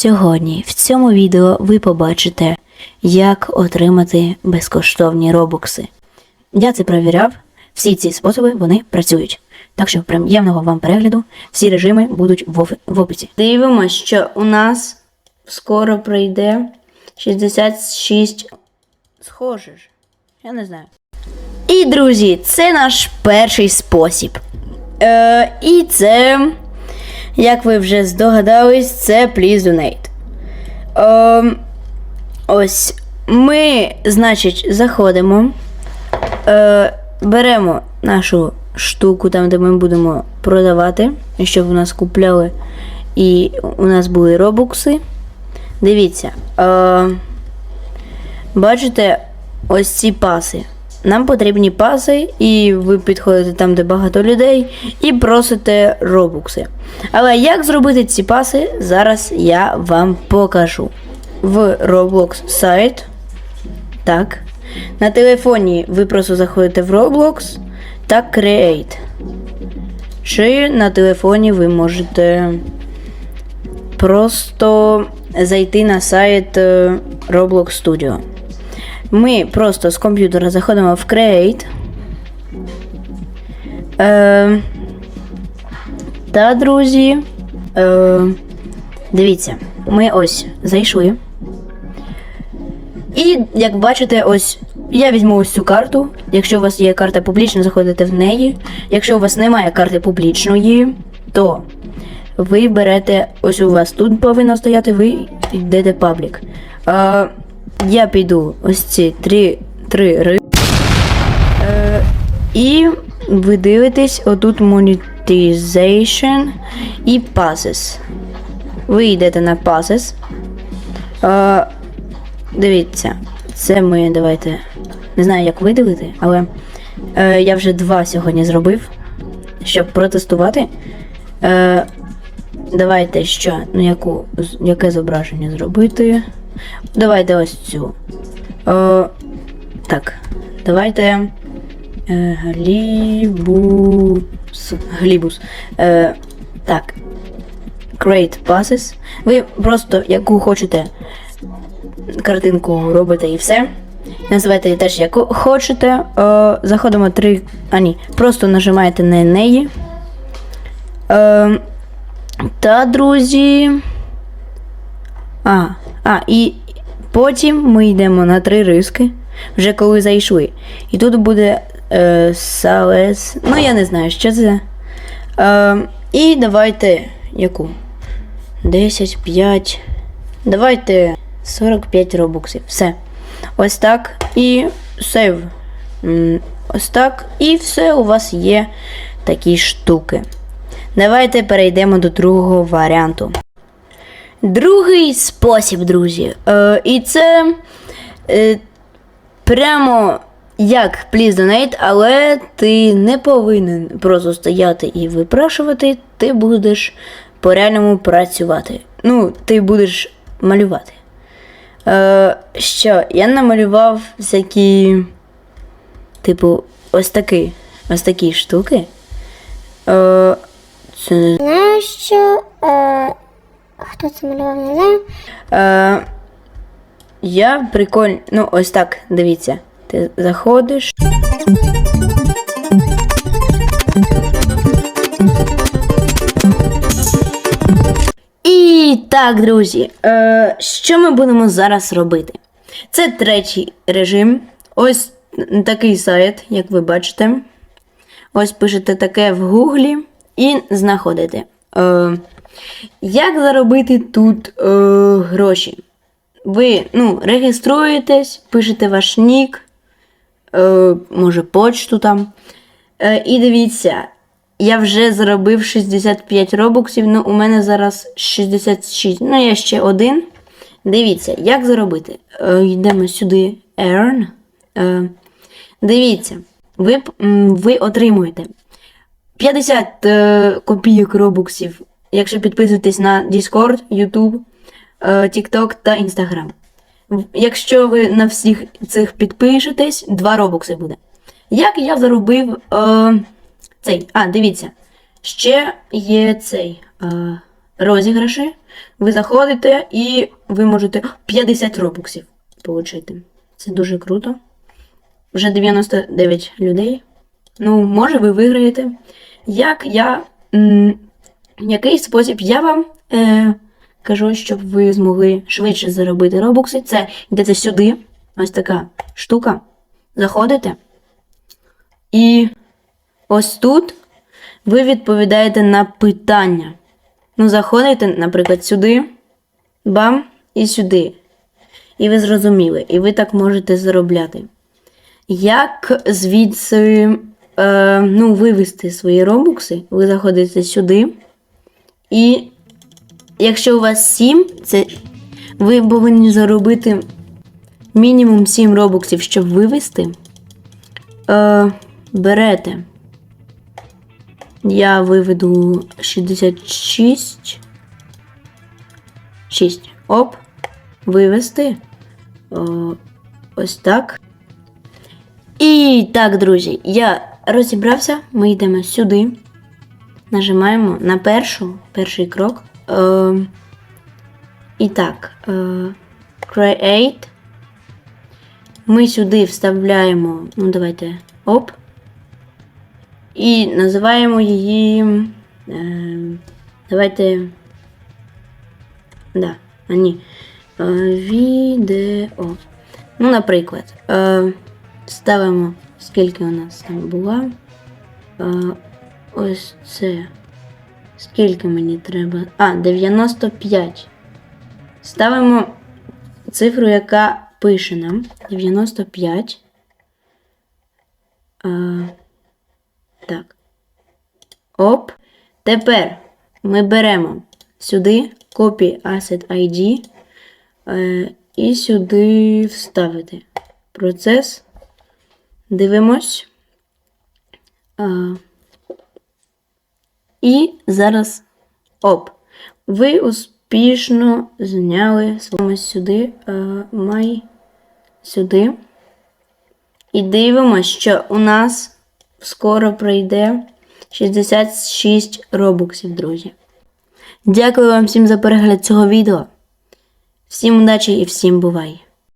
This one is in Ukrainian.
Сьогодні в цьому відео ви побачите, як отримати безкоштовні робокси. Я це перевіряв, всі ці способи вони працюють. Так що приємного вам перегляду, всі режими будуть в, описі. Дивимося, що у нас скоро прийде 66. Схоже ж, я не знаю. І, друзі, це наш перший спосіб. Е, і це, як ви вже здогадались, це Please Donate. Е, ось ми, значить, заходимо, е, беремо нашу штуку, там, де ми будемо продавати, щоб у нас купляли і у нас були робокси. Дивіться. Е, бачите, ось ці паси. Нам потрібні паси, і ви підходите там, де багато людей, і просите робукси. Але як зробити ці паси, зараз я вам покажу. В Roblox сайт. Так. На телефоні ви просто заходите в Roblox та Create. Чи на телефоні ви можете просто зайти на сайт е, Roblox Studio. Ми просто з комп'ютера заходимо в Create. Е, та, друзі. Е, дивіться, ми ось зайшли. І як бачите, ось я візьму ось цю карту. Якщо у вас є карта публічна, заходите в неї. Якщо у вас немає карти публічної, то ви берете, ось у вас тут повинно стояти, ви йдете паблік. А, я піду ось ці три, три ри. Е, і ви дивитесь отут monetization і passes. Ви йдете на passes. Е, дивіться, це ми давайте. Не знаю, як виділити, але е, я вже два сьогодні зробив, щоб протестувати. Е, давайте що, ну яку, яке зображення зробити? Давайте ось цю. О, так, давайте. Е, глібус. Глібус. Е, так. Create passes. Ви просто яку хочете картинку робите і все. Називайте її теж яку хочете. Е, заходимо три. А ні, просто нажимаєте на неї. Е, та, друзі. А, а, і потім ми йдемо на три риски, вже коли зайшли. І тут буде е, салес. Ну, я не знаю, що це. Е, і давайте яку? 10, 5. Давайте 45 робоксів. Все. Ось так. І сейв. Ось так. І все, у вас є такі штуки. Давайте перейдемо до другого варіанту. Другий спосіб, друзі. Е, і це е, прямо як Please Donate, але ти не повинен просто стояти і випрашувати, ти будеш по-реальному працювати. Ну, ти будеш малювати. Е, що, я намалював всякі, типу, ось такі, ось такі штуки. Е, це не що е, хто це малював, не знаю. Е, я прикольно. Ну, ось так, дивіться. Ти заходиш. І так, друзі, е, що ми будемо зараз робити? Це третій режим. Ось такий сайт, як ви бачите. Ось пишете таке в гуглі і знаходите. Е, як заробити тут е, гроші? Ви ну, реєструєтесь, пишете ваш нік, е, може почту там. Е, і дивіться, я вже заробив 65 робоксів, ну у мене зараз 66. Ну, я ще один. Дивіться, як заробити. Е, йдемо сюди. Earn. Е, дивіться, ви, ви отримуєте 50 е, копійок робоксів, якщо підписуєтесь на Discord, YouTube, е, TikTok та Instagram. Якщо ви на всіх цих підпишетесь, 2 робокси буде. Як я заробив е, цей. А, дивіться. Ще є цей. Е, розіграші. Ви заходите і ви можете 50 робоксів отримати. Це дуже круто. Вже 99 людей. Ну, може, ви виграєте. Як я. Який спосіб я вам е, кажу, щоб ви змогли швидше заробити робокси? Це йдете сюди. Ось така штука. Заходите. І ось тут ви відповідаєте на питання. Ну, заходите, наприклад, сюди, бам, і сюди. І ви зрозуміли, і ви так можете заробляти. Як звідси е, ну, вивести свої робукси, ви заходите сюди. І якщо у вас 7, це ви повинні заробити мінімум 7 робуксів, щоб вивести. Е, берете. Я виведу 66. 6. Оп. Вивести. О, ось так. І так, друзі, я розібрався. Ми йдемо сюди. Нажимаємо на першу, перший крок. Е, і так. Е, create. Ми сюди вставляємо. Ну, давайте. Оп. І називаємо її. Е, давайте. Да, а ні. Е, відео. Ну, наприклад, е, ставимо, скільки у нас там була. Е, ось це. Скільки мені треба? А, 95. Ставимо цифру, яка пише нам. 95. Е, так. Оп. Тепер ми беремо сюди Copy Asset ID е, і сюди вставити процес. Дивимось. Е, і зараз оп. Ви успішно зняли своє сюди е, май сюди. І дивимося, що у нас скоро пройде 66 робоксів, друзі. Дякую вам всім за перегляд цього відео. Всім удачі і всім бувай!